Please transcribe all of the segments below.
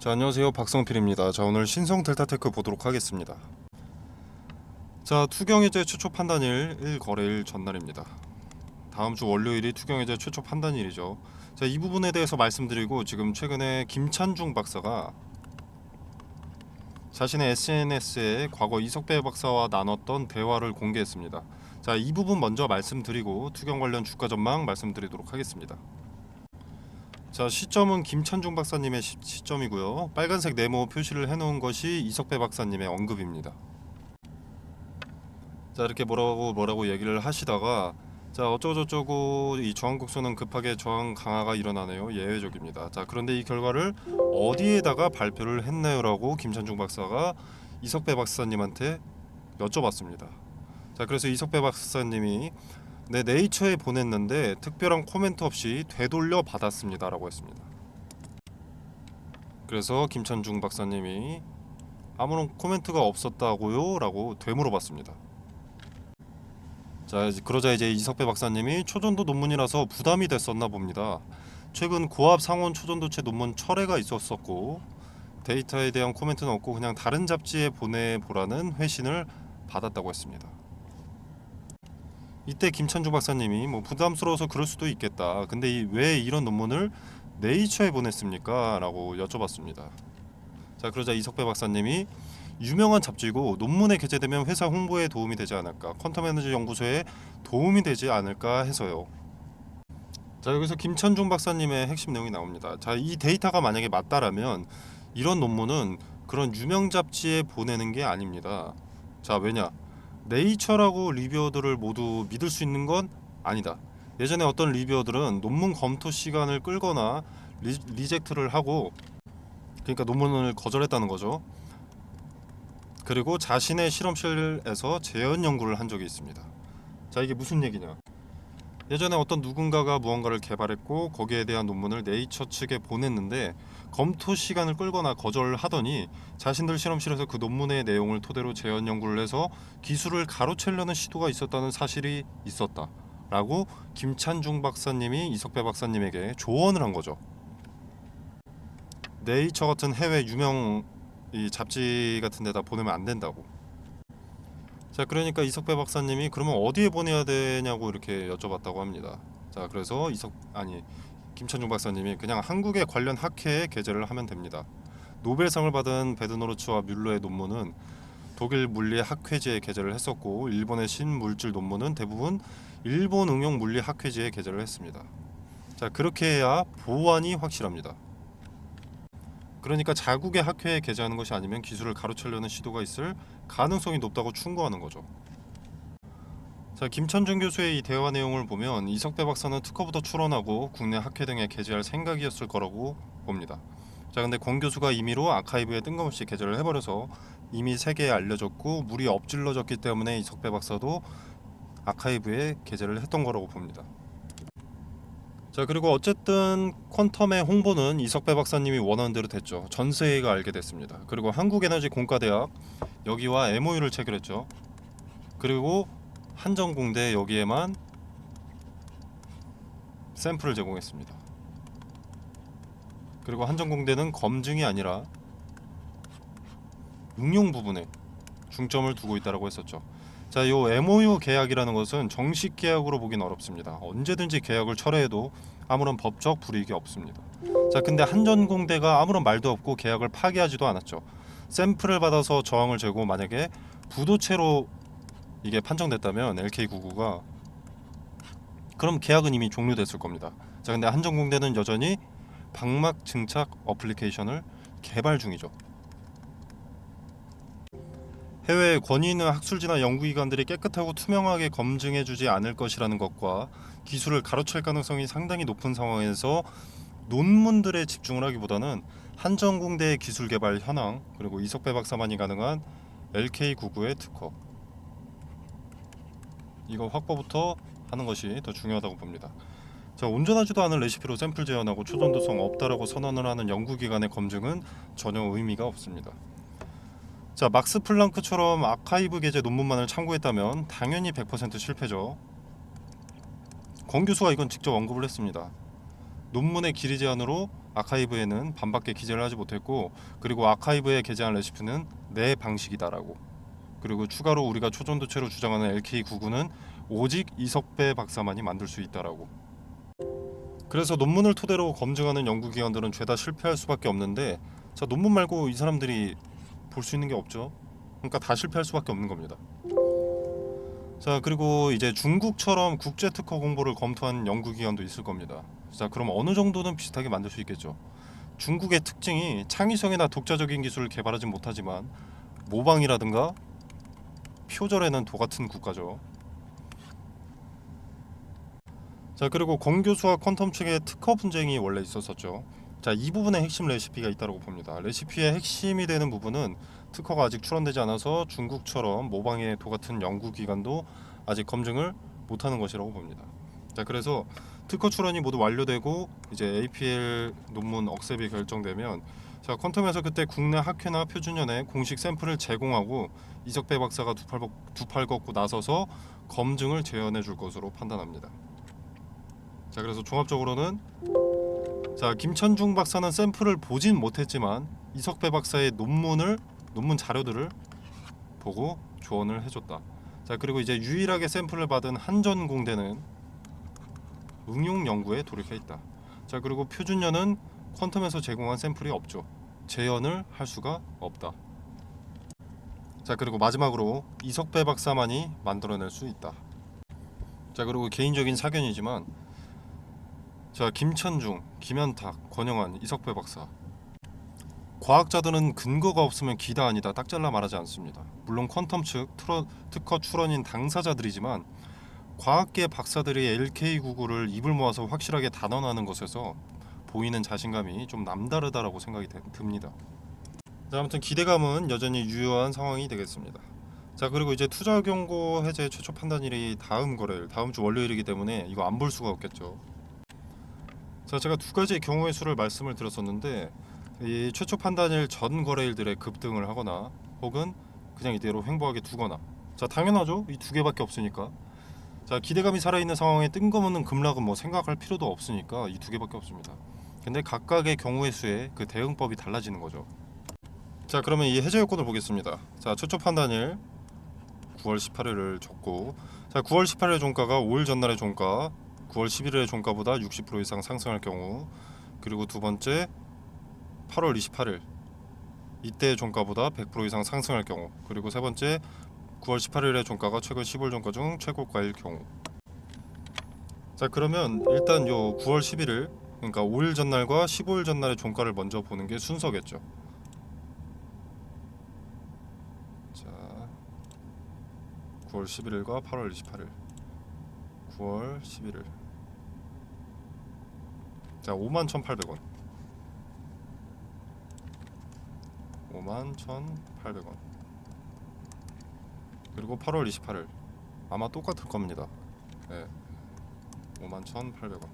자 안녕하세요 박성필입니다. 자 오늘 신성 델타테크 보도록 하겠습니다. 자 투경해제 최초 판단일 1거래일 전날입니다. 다음 주 월요일이 투경해제 최초 판단일이죠. 자 이 부분에 대해서 말씀드리고 지금 최근에 김찬중 박사가 자신의 SNS에 과거 이석배 박사와 나눴던 대화를 공개했습니다. 자 이 부분 먼저 말씀드리고 투경 관련 주가 전망 말씀드리도록 하겠습니다. 자 시점은 김찬중 박사님의 시, 시점이고요. 빨간색 네모 표시를 해놓은 것이 이석배 박사님의 언급입니다. 자 이렇게 뭐라고 뭐라고 얘기를 하시다가 자 어쩌고저쩌고 이 저항국수는 급하게 저항 강화가 일어나네요. 예외적입니다. 자 그런데 이 결과를 어디에다가 발표를 했나요라고 김찬중 박사가 이석배 박사님한테 여쭤봤습니다. 자 그래서 이석배 박사님이 네 네이처에 보냈는데 특별한 코멘트 없이 되돌려 받았습니다라고 했습니다. 그래서 김찬중 박사님이 아무런 코멘트가 없었다고요라고 되물어봤습니다. 자 그러자 이제 이석배 박사님이 초전도 논문이라서 부담이 됐었나 봅니다. 최근 고압 상온 초전도체 논문 철회가 있었었고 데이터에 대한 코멘트는 없고 그냥 다른 잡지에 보내보라는 회신을 받았다고 했습니다. 이때 김찬주 박사님이 뭐 부담스러워서 그럴 수도 있겠다. 근데 이, 왜 이런 논문을 네이처에 보냈습니까? 라고 여쭤봤습니다. 자 그러자 이석배 박사님이 유명한 잡지고 논문에 게재되면 회사 홍보에 도움이 되지 않을까 퀀텀 에너지 연구소에 도움이 되지 않을까 해서요. 자 여기서 김찬중 박사님의 핵심 내용이 나옵니다. 자 이 데이터가 만약에 맞다라면 이런 논문은 그런 유명 잡지에 보내는 게 아닙니다. 자 왜냐 네이처라고 리뷰어들을 모두 믿을 수 있는 건 아니다. 예전에 어떤 리뷰어들은 논문 검토 시간을 끌거나 리, 리젝트를 하고 그러니까 논문을 거절했다는 거죠. 그리고 자신의 실험실에서 재현 연구를 한 적이 있습니다. 자 이게 무슨 얘기냐? 예전에 어떤 누군가가 무언가를 개발했고 거기에 대한 논문을 네이처 측에 보냈는데 검토 시간을 끌거나 거절하더니 자신들 실험실에서 그 논문의 내용을 토대로 재현 연구를 해서 기술을 가로채려는 시도가 있었다는 사실이 있었다 라고 김찬중 박사님이 이석배 박사님에게 조언을 한 거죠. 네이처 같은 해외 유명 이 잡지 같은 데다 보내면 안 된다고. 자, 그러니까 이석배 박사님이 그러면 어디에 보내야 되냐고 이렇게 여쭤봤다고 합니다. 자, 그래서 이석 아니 김찬중 박사님이 그냥 한국의 관련 학회에 게재를 하면 됩니다. 노벨상을 받은 베드노르츠와 뮬러의 논문은 독일 물리 학회지에 게재를 했었고 일본의 신물질 논문은 대부분 일본 응용 물리 학회지에 게재를 했습니다. 자, 그렇게 해야 보안이 확실합니다. 그러니까 자국의 학회에 게재하는 것이 아니면 기술을 가로채려는 시도가 있을 가능성이 높다고 충고하는 거죠. 자, 김천중 교수의 이 대화 내용을 보면 이석배 박사는 특허부터 출원하고 국내 학회 등에 게재할 생각이었을 거라고 봅니다. 자, 근데 권 교수가 임의로 아카이브에 뜬금없이 게재를 해버려서 이미 세계에 알려졌고 물이 엎질러졌기 때문에 이석배 박사도 아카이브에 게재를 했던 거라고 봅니다. 자 그리고 어쨌든 퀀텀의 홍보는 이석배 박사님이 원하는 대로 됐죠. 전 세계가 알게 됐습니다. 그리고 한국에너지 공과대학 여기와 MOU를 체결했죠. 그리고 한전공대 여기에만 샘플을 제공했습니다. 그리고 한전공대는 검증이 아니라 응용 부분에 중점을 두고 있다라고 했었죠. 자, 요 MOU 계약이라는 것은 정식 계약으로 보긴 어렵습니다. 언제든지 계약을 철회해도 아무런 법적 불이익이 없습니다. 자, 근데 한전공대가 아무런 말도 없고 계약을 파기하지도 않았죠. 샘플을 받아서 저항을 재고 만약에 부도체로 이게 판정됐다면 LK99가 그럼 계약은 이미 종료됐을 겁니다. 자, 근데 한전공대는 여전히 방막 증착 어플리케이션을 개발 중이죠. 해외 권위 있는 학술지나 연구기관들이 깨끗하고 투명하게 검증해주지 않을 것이라는 것과 기술을 가로챌 가능성이 상당히 높은 상황에서 논문들에 집중을 하기보다는 한전공대의 기술 개발 현황 그리고 이석배 박사만이 가능한 LK99의 특허 이거 확보부터 하는 것이 더 중요하다고 봅니다. 자, 온전하지도 않은 레시피로 샘플 재현하고 초전도성 없다라고 선언을 하는 연구기관의 검증은 전혀 의미가 없습니다. 자 막스 플랑크처럼 아카이브 게재 논문만을 참고했다면 당연히 100% 실패죠. 권 교수가 이건 직접 언급을 했습니다. 논문의 길이 제한으로 아카이브에는 반밖에 기재를 하지 못했고 그리고 아카이브에 게재한 레시피는 내 방식이다라고 그리고 추가로 우리가 초전도체로 주장하는 LK99는 오직 이석배 박사만이 만들 수 있다라고 그래서 논문을 토대로 검증하는 연구기관들은 죄다 실패할 수밖에 없는데 자 논문 말고 이 사람들이 볼 수 있는 게 없죠 그러니까 다 실패할 수밖에 없는 겁니다 자 그리고 이제 중국처럼 국제 특허 공보를 검토한 연구기관도 있을 겁니다. 자 그럼 어느 정도는 비슷하게 만들 수 있겠죠. 중국의 특징이 창의성이나 독자적인 기술을 개발하지 못하지만 모방이라든가 표절에는 도 같은 국가죠. 자 그리고 권 교수와 퀀텀 측의 특허 분쟁이 원래 있었었죠. 자 이 부분에 핵심 레시피가 있다고 봅니다. 레시피의 핵심이 되는 부분은 특허가 아직 출원되지 않아서 중국처럼 모방의 도 같은 연구기관도 아직 검증을 못하는 것이라고 봅니다. 자 그래서 특허 출원이 모두 완료되고 이제 APL 논문 억셉이 결정되면 자 퀀텀에서 그때 국내 학회나 표준연에 공식 샘플을 제공하고 이석배 박사가 두 팔, 두팔 걷고 나서서 검증을 재현해 줄 것으로 판단합니다. 자 그래서 종합적으로는 자 김천중 박사는 샘플을 보진 못했지만 이석배 박사의 논문을 논문 자료들을 보고 조언을 해줬다. 자 그리고 이제 유일하게 샘플을 받은 한전공대는 응용 연구에 돌입해 있다. 자 그리고 표준연은 퀀텀에서 제공한 샘플이 없죠. 재현을 할 수가 없다. 자 그리고 마지막으로 이석배 박사만이 만들어낼 수 있다. 자 그리고 개인적인 사견이지만 자 김천중, 김현탁, 권영환, 이석배 박사 과학자들은 근거가 없으면 기다 아니다 딱 잘라 말하지 않습니다. 물론 퀀텀 측 트러, 특허 출원인 당사자들이지만 과학계 박사들이 LK99를 입을 모아서 확실하게 단언하는 것에서 보이는 자신감이 좀 남다르다라고 생각이 되- 듭니다. 자, 아무튼 기대감은 여전히 유효한 상황이 되겠습니다. 자 그리고 이제 투자 경고 해제 최초 판단일이 다음 거래일 다음 주 월요일이기 때문에 이거 안 볼 수가 없겠죠. 자 제가 두 가지의 경우의 수를 말씀을 드렸었는데 이 최초 판단일 전 거래일들의 급등을 하거나 혹은 그냥 이대로 횡보하게 두거나. 자 당연하죠. 이 두 개밖에 없으니까. 자 기대감이 살아있는 상황에 뜬금없는 급락은 뭐 생각할 필요도 없으니까 이 두 개밖에 없습니다. 근데 각각의 경우의 수에 그 대응법이 달라지는 거죠. 자 그러면 이 해제 요건을 보겠습니다. 자 최초 판단일 9월 18일을 줬고 자 9월 18일 종가가 5일 전날의 종가 9월 11일의 종가보다 60% 이상 상승할 경우 그리고 두 번째 8월 28일 이때의 종가보다 100% 이상 상승할 경우 그리고 세 번째 9월 18일의 종가가 최근 15일 종가 중 최고가일 경우. 자 그러면 일단 요 9월 11일 그러니까 5일 전날과 15일 전날의 종가를 먼저 보는 게 순서겠죠. 자 9월 11일과 8월 28일. 9월 11일 자 51,800원. 51,800원. 그리고 8월 28일. 아마 똑같을 겁니다. 네 51,800원.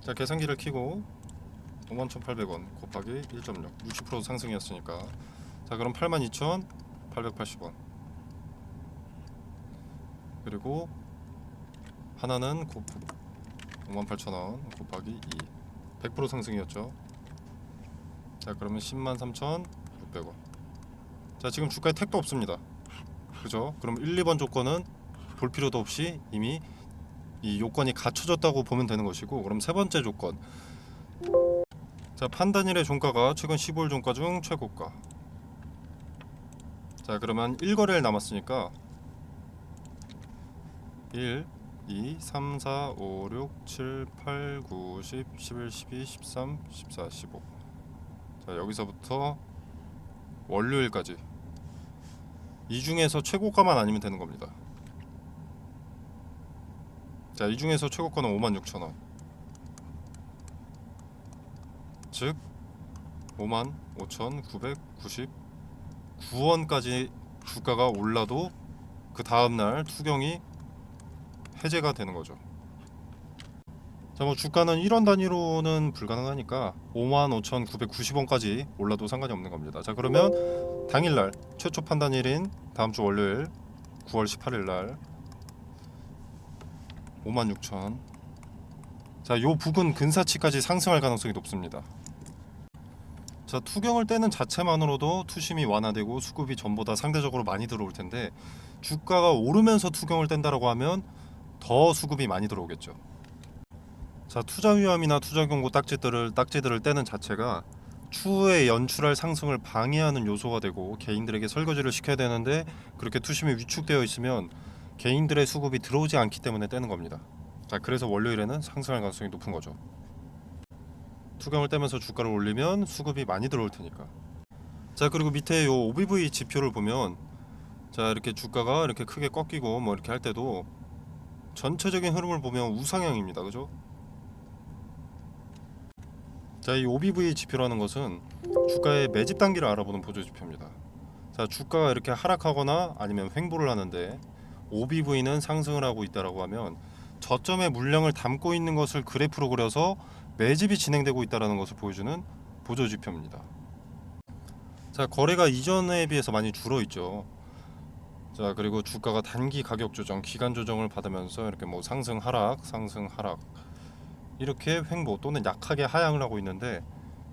자 계산기를 켜고 51,800원 곱하기 1.6 60% 상승이었으니까. 자 그럼 82,880원. 그리고 하나는 곱 58,000원 곱하기 2 100% 상승이었죠. 자 그러면 103,600원. 자 지금 주가에 택도 없습니다. 그죠? 그럼 1, 2번 조건은 볼 필요도 없이 이미 이 요건이 갖춰졌다고 보면 되는 것이고 그럼 세 번째 조건. 자 판단일의 종가가 최근 15일 종가 중 최고가. 자 그러면 1거래일 남았으니까 1 2 3 4 5 6 7 8 9 10 11 12 13 14 15 자 여기서부터 월요일까지 이 중에서 최고가만 아니면 되는 겁니다. 자, 이 중에서 최고가는 56,000원. 즉 55,999원까지 주가가 올라도 그 다음 날 투경이 해제가 되는 거죠. 자, 뭐 주가는 1원 단위로는 불가능하니까 55,990원까지 올라도 상관이 없는 겁니다. 자, 그러면 당일날 최초 판단일인 다음 주 월요일 9월 18일 날 56,000. 자, 요 북은 근사치까지 상승할 가능성이 높습니다. 자, 투경을 떼는 자체만으로도 투심이 완화되고 수급이 전보다 상대적으로 많이 들어올 텐데 주가가 오르면서 투경을 뗀다라고 하면 더 수급이 많이 들어오겠죠. 자, 투자 위험이나 투자 경고 딱지들을 딱지들을 떼는 자체가 추후에 연출할 상승을 방해하는 요소가 되고 개인들에게 설거지를 시켜야 되는데 그렇게 투심이 위축되어 있으면 개인들의 수급이 들어오지 않기 때문에 떼는 겁니다. 자, 그래서 월요일에는 상승할 가능성이 높은 거죠. 투경을 떼면서 주가를 올리면 수급이 많이 들어올 테니까. 자, 그리고 밑에 요 OBV 지표를 보면 자, 이렇게 주가가 이렇게 크게 꺾이고 뭐 이렇게 할 때도 전체적인 흐름을 보면 우상향입니다. 그죠? 자, 이 OBV 지표라는 것은 주가의 매집 단기를 알아보는 보조 지표입니다. 자, 주가가 이렇게 하락하거나 아니면 횡보를 하는데 OBV는 상승을 하고 있다라고 하면 저점의 물량을 담고 있는 것을 그래프로 그려서 매집이 진행되고 있다라는 것을 보여주는 보조 지표입니다. 자, 거래가 이전에 비해서 많이 줄어 있죠. 자, 그리고 주가가 단기 가격 조정, 기간 조정을 받으면서 이렇게 뭐 상승 하락, 상승 하락 이렇게 횡보 또는 약하게 하향을 하고 있는데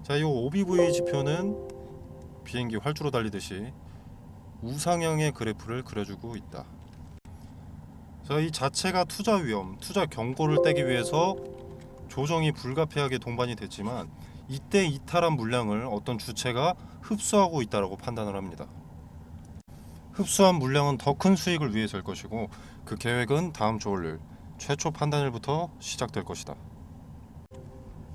자, 이 OBV 지표는 비행기 활주로 달리듯이 우상향의 그래프를 그려주고 있다. 자, 이 자체가 투자 위험, 투자 경고를 떼기 위해서 조정이 불가피하게 동반이 됐지만 이때 이탈한 물량을 어떤 주체가 흡수하고 있다라고 판단을 합니다. 흡수한 물량은 더 큰 수익을 위해서일 것이고 그 계획은 다음 주 월요일 최초 판단일부터 시작될 것이다.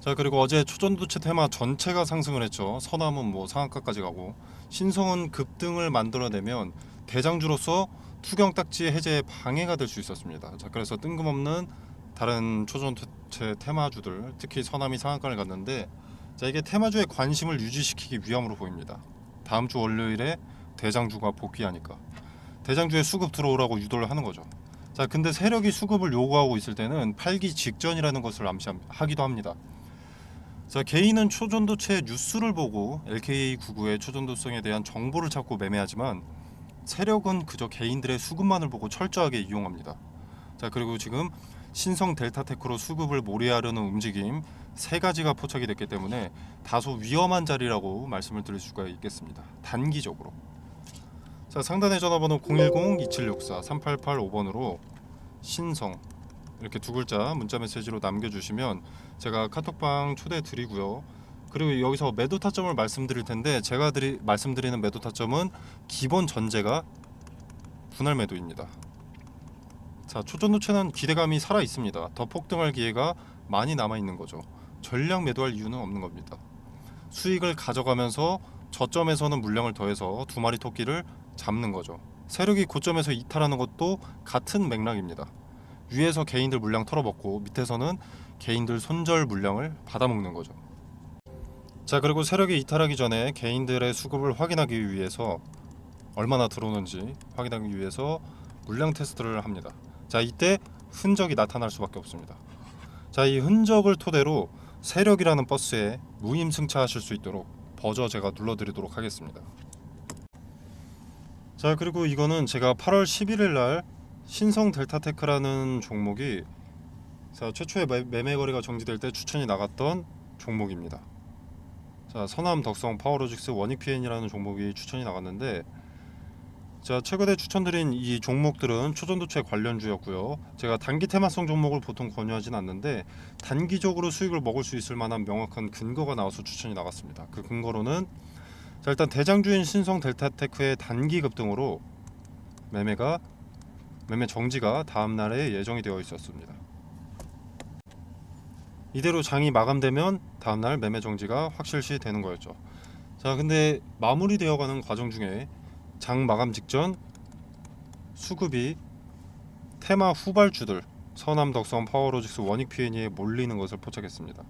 자 그리고 어제 초전도체 테마 전체가 상승을 했죠. 서남은 뭐 상한가까지 가고 신성은 급등을 만들어내면 대장주로서 투경 딱지 해제에 방해가 될 수 있었습니다. 자 그래서 뜬금없는 다른 초전도체 테마주들 특히 서남이 상한가를 갔는데 자 이게 테마주의 관심을 유지시키기 위함으로 보입니다. 다음 주 월요일에 대장주가 복귀하니까 대장주에 수급 들어오라고 유도를 하는 거죠. 자 근데 세력이 수급을 요구하고 있을 때는 팔기 직전이라는 것을 암시하기도 합니다. 자 개인은 초전도체 뉴스를 보고 LKA99의 초전도성에 대한 정보를 찾고 매매하지만 세력은 그저 개인들의 수급만을 보고 철저하게 이용합니다. 자 그리고 지금 신성 델타테크로 수급을 몰이하려는 움직임 세 가지가 포착이 됐기 때문에 다소 위험한 자리라고 말씀을 드릴 수가 있겠습니다. 단기적으로. 자 상단의 전화번호 010-2764-3885번으로 신성 이렇게 두 글자 문자 메시지로 남겨주시면 제가 카톡방 초대 드리고요. 그리고 여기서 매도 타점을 말씀드릴 텐데 제가 드리, 말씀드리는 매도 타점은 기본 전제가 분할 매도입니다. 자 초전도체는 기대감이 살아 있습니다. 더 폭등할 기회가 많이 남아 있는 거죠. 전량 매도할 이유는 없는 겁니다. 수익을 가져가면서 저점에서는 물량을 더해서 두 마리 토끼를 잡는 거죠. 세력이 고점에서 이탈하는 것도 같은 맥락입니다. 위에서 개인들 물량 털어먹고 밑에서는 개인들 손절 물량을 받아먹는 거죠. 자 그리고 세력이 이탈하기 전에 개인들의 수급을 확인하기 위해서 얼마나 들어오는지 확인하기 위해서 물량 테스트를 합니다. 자 이때 흔적이 나타날 수밖에 없습니다. 자 이 흔적을 토대로 세력이라는 버스에 무임승차하실 수 있도록 버저 제가 눌러드리도록 하겠습니다. 자 그리고 이거는 제가 8월 11일 날 신성 델타테크라는 종목이 자 최초의 매, 매매 거래가 정지될 때 추천이 나갔던 종목입니다. 자 서남 덕성 파워로직스 원익 PN이라는 종목이 추천이 나갔는데 자 최근에 추천드린 이 종목들은 초전도체 관련주였고요. 제가 단기 테마성 종목을 보통 권유하진 않는데 단기적으로 수익을 먹을 수 있을 만한 명확한 근거가 나와서 추천이 나갔습니다. 그 근거로는 자 일단 대장주인 신성 델타테크의 단기 급등으로 매매가 매매 정지가 다음 날에 예정이 되어 있었습니다. 이대로 장이 마감되면 다음 날 매매 정지가 확실시 되는 거였죠. 자, 근데 마무리되어 가는 과정 중에 장 마감 직전 수급이 테마 후발주들 서남 덕성 파워로직스 원익 PN에 몰리는 것을 포착했습니다.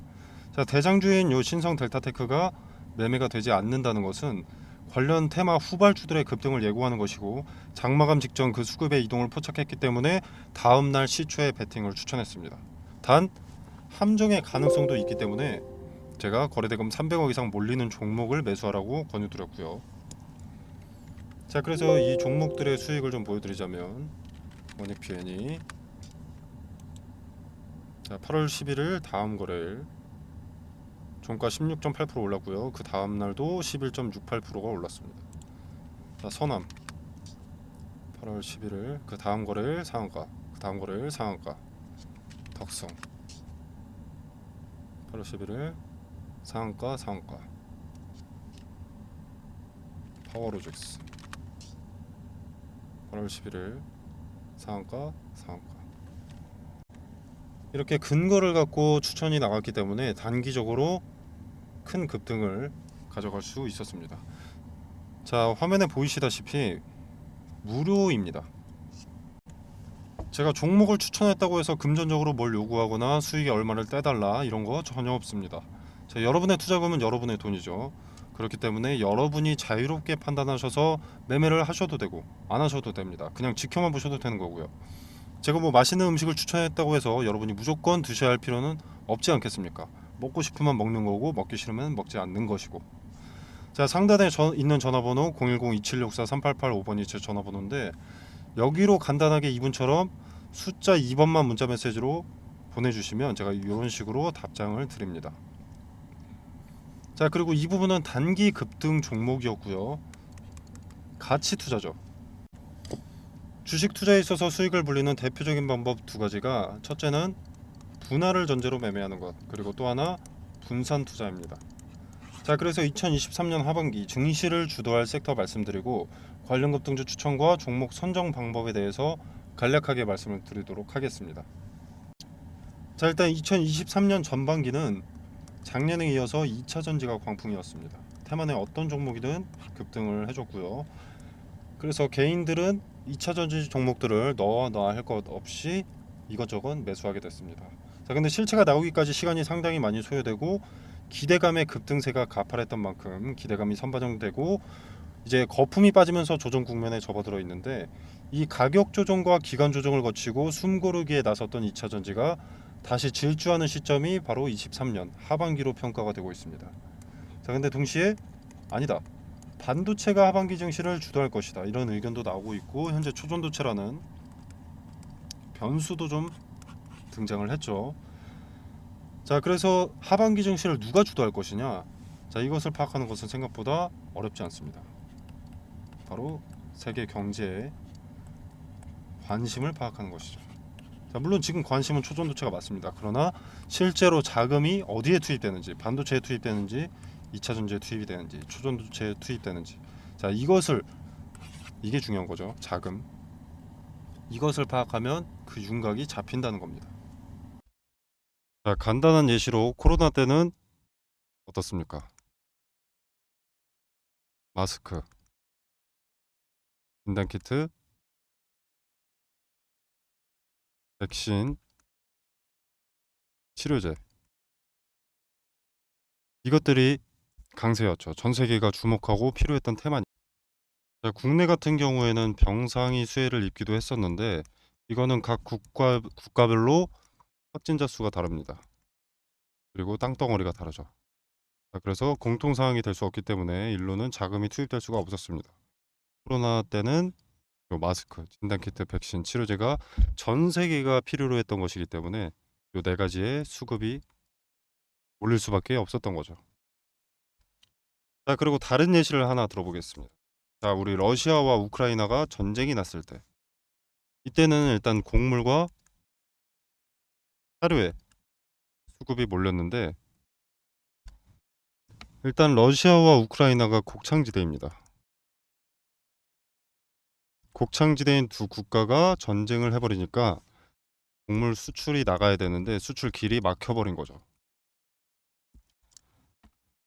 자, 대장주인 요 신성 델타테크가 매매가 되지 않는다는 것은 관련 테마 후발주들의 급등을 예고하는 것이고 장마감 직전 그 수급의 이동을 포착했기 때문에 다음 날 시초에 베팅을 추천했습니다. 단 함정의 가능성도 있기 때문에 제가 거래대금 300억 이상 몰리는 종목을 매수하라고 권유드렸고요. 자 그래서 이 종목들의 수익을 좀 보여드리자면 원익 PN이 자, 8월 11일 다음 거래일 종가 16.8% 올랐고요. 그 다음 날도 11.68%가 올랐습니다. 자, 서남 8월 11일 그 다음 거래일 상한가, 그 다음 거래일 상한가. 덕성 8월 11일 상한가 상한가. 파워로직스 8월 11일 상한가 상한가. 이렇게 근거를 갖고 추천이 나갔기 때문에 단기적으로 큰 급등을 가져갈 수 있었습니다. 자, 화면에 보이시다시피 무료입니다. 제가 종목을 추천했다고 해서 금전적으로 뭘 요구하거나 수익이 얼마를 떼달라 이런 거 전혀 없습니다. 자, 여러분의 투자금은 여러분의 돈이죠. 그렇기 때문에 여러분이 자유롭게 판단하셔서 매매를 하셔도 되고 안 하셔도 됩니다. 그냥 지켜만 보셔도 되는 거고요. 제가 뭐 맛있는 음식을 추천했다고 해서 여러분이 무조건 드셔야 할 필요는 없지 않겠습니까? 먹고 싶으면 먹는 거고 먹기 싫으면 먹지 않는 것이고. 자 상단에 저, 있는 전화번호 010-2764-3885번이 제 전화번호인데 여기로 간단하게 이분처럼 숫자 2번만 문자 메시지로 보내주시면 제가 이런 식으로 답장을 드립니다. 자 그리고 이 부분은 단기 급등 종목이었고요. 가치 투자죠. 주식 투자에 있어서 수익을 불리는 대표적인 방법 두 가지가 첫째는 분할을 전제로 매매하는 것 그리고 또 하나 분산 투자입니다. 자 그래서 2023년 하반기 증시를 주도할 섹터 말씀드리고 관련 급등주 추천과 종목 선정 방법에 대해서 간략하게 말씀을 드리도록 하겠습니다. 자 일단 2023년 전반기는 작년에 이어서 2차 전지가 광풍이었습니다. 테만의 어떤 종목이든 급등을 해줬고요. 그래서 개인들은 2차 전지 종목들을 넣어 놔야 할것 없이 이것저것 매수하게 됐습니다. 자, 근데 실체가 나오기까지 시간이 상당히 많이 소요되고 기대감의 급등세가 가팔했던 만큼 기대감이 선반영되고 이제 거품이 빠지면서 조정 국면에 접어들어 있는데 이 가격 조정과 기간 조정을 거치고 숨고르기에 나섰던 2차 전지가 다시 질주하는 시점이 바로 23년 하반기로 평가가 되고 있습니다. 자, 근데 동시에 아니다. 반도체가 하반기 증시를 주도할 것이다 이런 의견도 나오고 있고 현재 초전도체라는 변수도 좀 등장을 했죠. 자 그래서 하반기 증시를 누가 주도할 것이냐 자 이것을 파악하는 것은 생각보다 어렵지 않습니다. 바로 세계 경제의 관심을 파악하는 것이죠. 자 물론 지금 관심은 초전도체가 맞습니다. 그러나 실제로 자금이 어디에 투입되는지 반도체에 투입되는지 2차 전지에 투입이 되는지 초전도체에 투입되는지 자 이것을 이게 중요한 거죠 자금 이것을 파악하면 그 윤곽이 잡힌다는 겁니다 자 간단한 예시로 코로나 때는 어떻습니까 마스크 진단키트 백신 치료제 이것들이 강세였죠. 전 세계가 주목하고 필요했던 테마니. 자, 국내 같은 경우에는 병상이 수혜를 입기도 했었는데 이거는 각 국가 국가별로 확진자 수가 다릅니다. 그리고 땅덩어리가 다르죠. 자, 그래서 공통 사항이 될 수 없기 때문에 일로는 자금이 투입될 수가 없었습니다. 코로나 때는 요 마스크, 진단키트, 백신, 치료제가 전 세계가 필요로 했던 것이기 때문에 요 네 가지의 수급이 올릴 수밖에 없었던 거죠. 자, 그리고 다른 예시를 하나 들어보겠습니다. 자, 우리 러시아와 우크라이나가 전쟁이 났을 때 이때는 일단 곡물과 사료에 수급이 몰렸는데 일단 러시아와 우크라이나가 곡창지대입니다. 곡창지대인 두 국가가 전쟁을 해버리니까 곡물 수출이 나가야 되는데 수출 길이 막혀버린 거죠.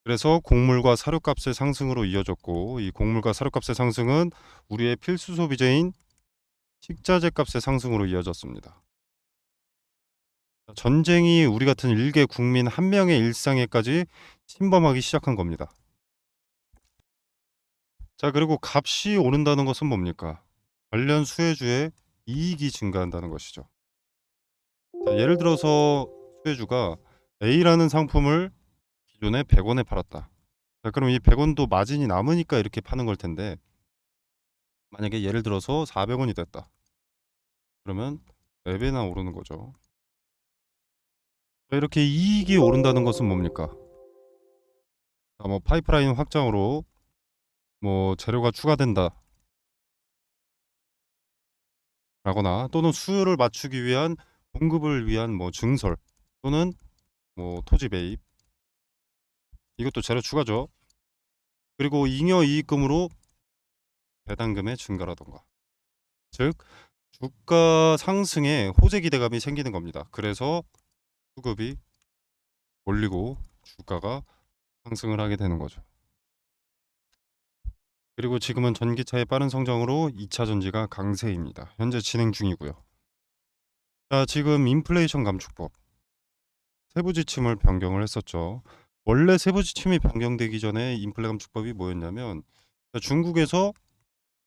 그래서 곡물과 사료값의 상승으로 이어졌고 이 곡물과 사료값의 상승은 우리의 필수 소비재인 식자재 값의 상승으로 이어졌습니다. 전쟁이 우리 같은 일개 국민 한 명의 일상에까지 침범하기 시작한 겁니다. 자, 그리고 값이 오른다는 것은 뭡니까? 관련 수혜주의 이익이 증가한다는 것이죠. 자, 예를 들어서 수혜주가 A라는 상품을 기존에 100원에 팔았다. 자, 그럼 이 100원도 마진이 남으니까 이렇게 파는 걸 텐데 만약에 예를 들어서 400원이 됐다. 그러면 4배나 오르는 거죠. 자, 이렇게 이익이 오른다는 것은 뭡니까? 자, 뭐 파이프라인 확장으로 뭐 재료가 추가된다. 라거나 또는 수요를 맞추기 위한 공급을 위한 뭐 증설 또는 뭐 토지 매입 이것도 재료 추가죠. 그리고 잉여 이익금으로 배당금의 증가라던가 즉 주가 상승에 호재 기대감이 생기는 겁니다. 그래서 수급이 올리고 주가가 상승을 하게 되는 거죠. 그리고 지금은 전기차의 빠른 성장으로 2차 전지가 강세입니다. 현재 진행 중이고요. 자, 지금 인플레이션 감축법 세부 지침을 변경을 했었죠. 원래 세부 지침이 변경되기 전에 인플레 감축법이 뭐였냐면 자, 중국에서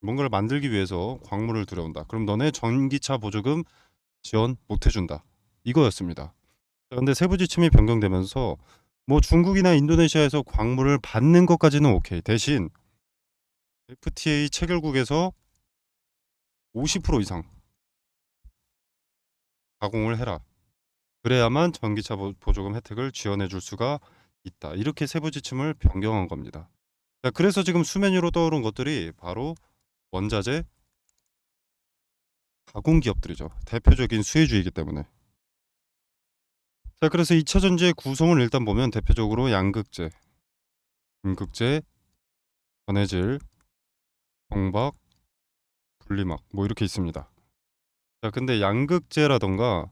뭔가를 만들기 위해서 광물을 들여온다. 그럼 너네 전기차 보조금 지원 못 해준다. 이거였습니다. 자, 근데 세부 지침이 변경되면서 뭐 중국이나 인도네시아에서 광물을 받는 것까지는 오케이. 대신 FTA 체결국에서 50% 이상 가공을 해라. 그래야만 전기차 보- 보조금 혜택을 지원해 줄 수가 있다. 이렇게 세부 지침을 변경한 겁니다. 자, 그래서 지금 수면 위로 떠오른 것들이 바로 원자재 가공 기업들이죠. 대표적인 수혜주이기 때문에. 자, 그래서 2차 전지의 구성을 일단 보면 대표적으로 양극재, 음극재, 전해질, 정박, 분리막 뭐 이렇게 있습니다. 자, 근데 양극재라던가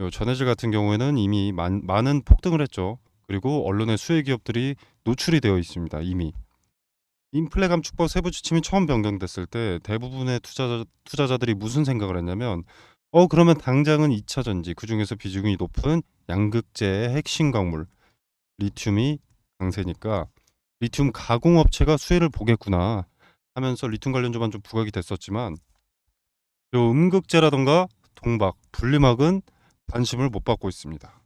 요 전해질 같은 경우에는 이미 많, 많은 폭등을 했죠. 그리고 언론의 수혜 기업들이 노출이 되어 있습니다. 이미. 인플레 감축법 세부 지침이 처음 변경됐을 때 대부분의 투자자, 투자자들이 무슨 생각을 했냐면 어 그러면 당장은 2 차 전지 그중에서 비중이 높은 양극재의 핵심 광물 리튬이 강세니까 리튬 가공 업체가 수혜를 보겠구나 하면서 리튬 관련주만 좀 부각이 됐었지만 요 음극재라던가 동박, 분리막은 관심을 못 받고 있습니다.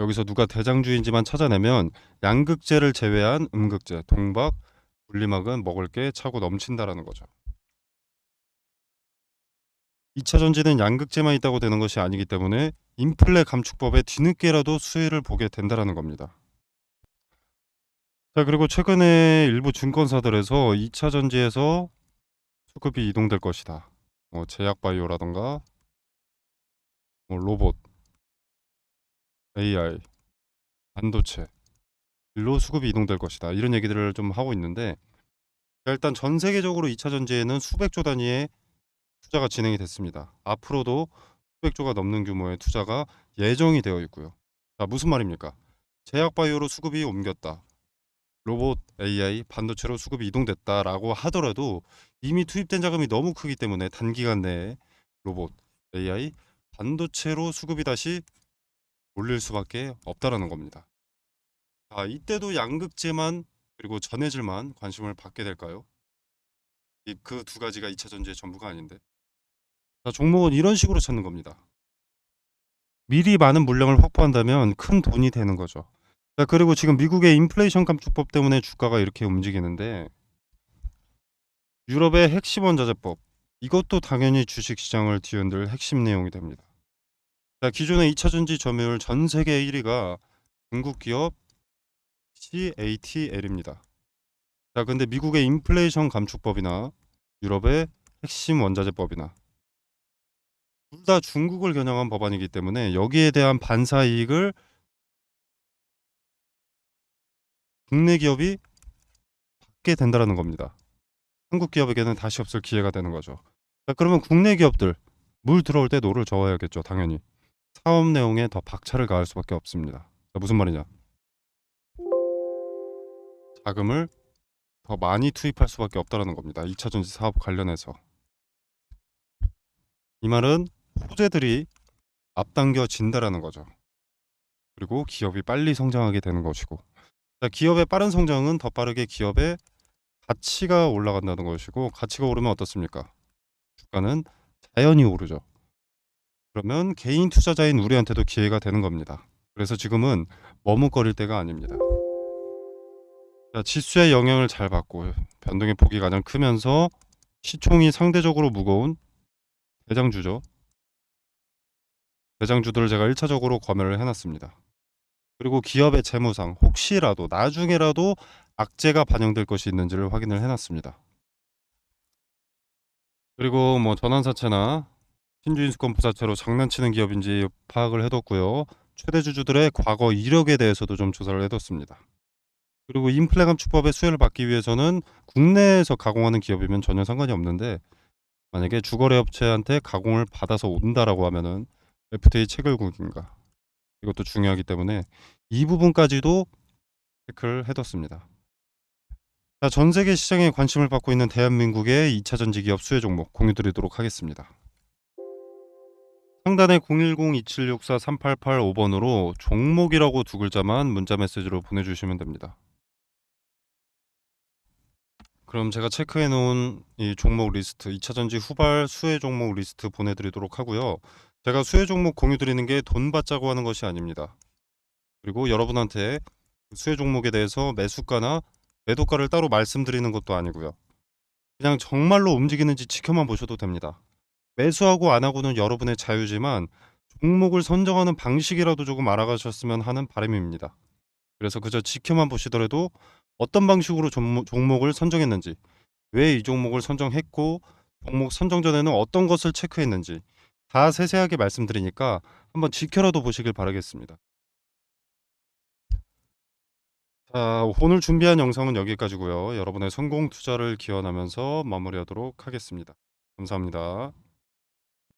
여기서 누가 대장주인지만 찾아내면 양극재를 제외한 음극재, 동박, 분리막은 먹을 게 차고 넘친다라는 거죠. 2차 전지는 양극재만 있다고 되는 것이 아니기 때문에 인플레 감축법에 뒤늦게라도 수혜를 보게 된다라는 겁니다. 자 그리고 최근에 일부 증권사들에서 2차 전지에서 수급이 이동될 것이다. 뭐 제약 바이오라던가 뭐 로봇, AI, 반도체 일로 수급이 이동될 것이다. 이런 얘기들을 좀 하고 있는데 일단 전 세계적으로 2차 전지에는 수백조 단위의 투자가 진행이 됐습니다. 앞으로도 수백조가 넘는 규모의 투자가 예정이 되어 있고요. 자, 무슨 말입니까? 제약바이오로 수급이 옮겼다. 로봇, AI, 반도체로 수급이 이동됐다라고 하더라도 이미 투입된 자금이 너무 크기 때문에 단기간 내에 로봇, AI, 반도체로 수급이 다시 올릴 수밖에 없다라는 겁니다. 자, 이때도 양극재만 그리고 전해질만 관심을 받게 될까요? 그 두 가지가 2차 전지의 전부가 아닌데. 자, 종목은 이런 식으로 찾는 겁니다. 미리 많은 물량을 확보한다면 큰 돈이 되는 거죠. 자, 그리고 지금 미국의 인플레이션 감축법 때문에 주가가 이렇게 움직이는데 유럽의 핵심 원자재법 이것도 당연히 주식 시장을 뒤흔들 핵심 내용이 됩니다. 자, 기존의 2차 전지 점유율 전 세계 1위가 중국 기업 CATL입니다. 자, 근데 미국의 인플레이션 감축법이나 유럽의 핵심 원자재법이나 둘 다 중국을 겨냥한 법안이기 때문에 여기에 대한 반사 이익을 국내 기업이 받게 된다라는 겁니다. 한국 기업에게는 다시 없을 기회가 되는 거죠. 자, 그러면 국내 기업들 물 들어올 때 노를 저어야겠죠, 당연히. 사업 내용에 더 박차를 가할 수밖에 없습니다. 자, 무슨 말이냐? 자금을 더 많이 투입할 수밖에 없다라는 겁니다. 2차 전지 사업 관련해서. 이 말은 호재들이 앞당겨진다라는 거죠. 그리고 기업이 빨리 성장하게 되는 것이고. 자, 기업의 빠른 성장은 더 빠르게 기업의 가치가 올라간다는 것이고 가치가 오르면 어떻습니까? 주가는 자연히 오르죠. 그러면 개인 투자자인 우리한테도 기회가 되는 겁니다. 그래서 지금은 머뭇거릴 때가 아닙니다. 자, 지수의 영향을 잘 받고 변동의 폭이 가장 크면서 시총이 상대적으로 무거운 대장주죠. 대장주들을 제가 1차적으로 검열을 해놨습니다. 그리고 기업의 재무상 혹시라도 나중에라도 악재가 반영될 것이 있는지를 확인을 해놨습니다. 그리고 뭐 전환사채나 신주인수권 부사채로 장난치는 기업인지 파악을 해뒀고요. 최대 주주들의 과거 이력에 대해서도 좀 조사를 해뒀습니다. 그리고 인플레 감축법의 수혜를 받기 위해서는 국내에서 가공하는 기업이면 전혀 상관이 없는데 만약에 주거래 업체한테 가공을 받아서 온다라고 하면은 FTA 체결국인가 이것도 중요하기 때문에 이 부분까지도 체크를 해뒀습니다. 자, 전 세계 시장에 관심을 받고 있는 대한민국의 2차 전지 기업 수혜 종목 공유 드리도록 하겠습니다. 상단에 010-2764-3885번으로 종목이라고 두 글자만 문자 메시지로 보내주시면 됩니다. 그럼 제가 체크해 놓은 이 종목 리스트 2차 전지 후발 수혜 종목 리스트 보내드리도록 하고요. 제가 수혜 종목 공유 드리는 게 돈 받자고 하는 것이 아닙니다. 그리고 여러분한테 수혜 종목에 대해서 매수가나 매도가를 따로 말씀드리는 것도 아니고요. 그냥 정말로 움직이는지 지켜만 보셔도 됩니다. 매수하고 안 하고는 여러분의 자유지만 종목을 선정하는 방식이라도 조금 알아가셨으면 하는 바람입니다. 그래서 그저 지켜만 보시더라도 어떤 방식으로 종목, 종목을 선정했는지, 왜 이 종목을 선정했고, 종목 선정 전에는 어떤 것을 체크했는지 다 세세하게 말씀드리니까 한번 지켜라도 보시길 바라겠습니다. 자, 오늘 준비한 영상은 여기까지고요. 여러분의 성공 투자를 기원하면서 마무리하도록 하겠습니다. 감사합니다.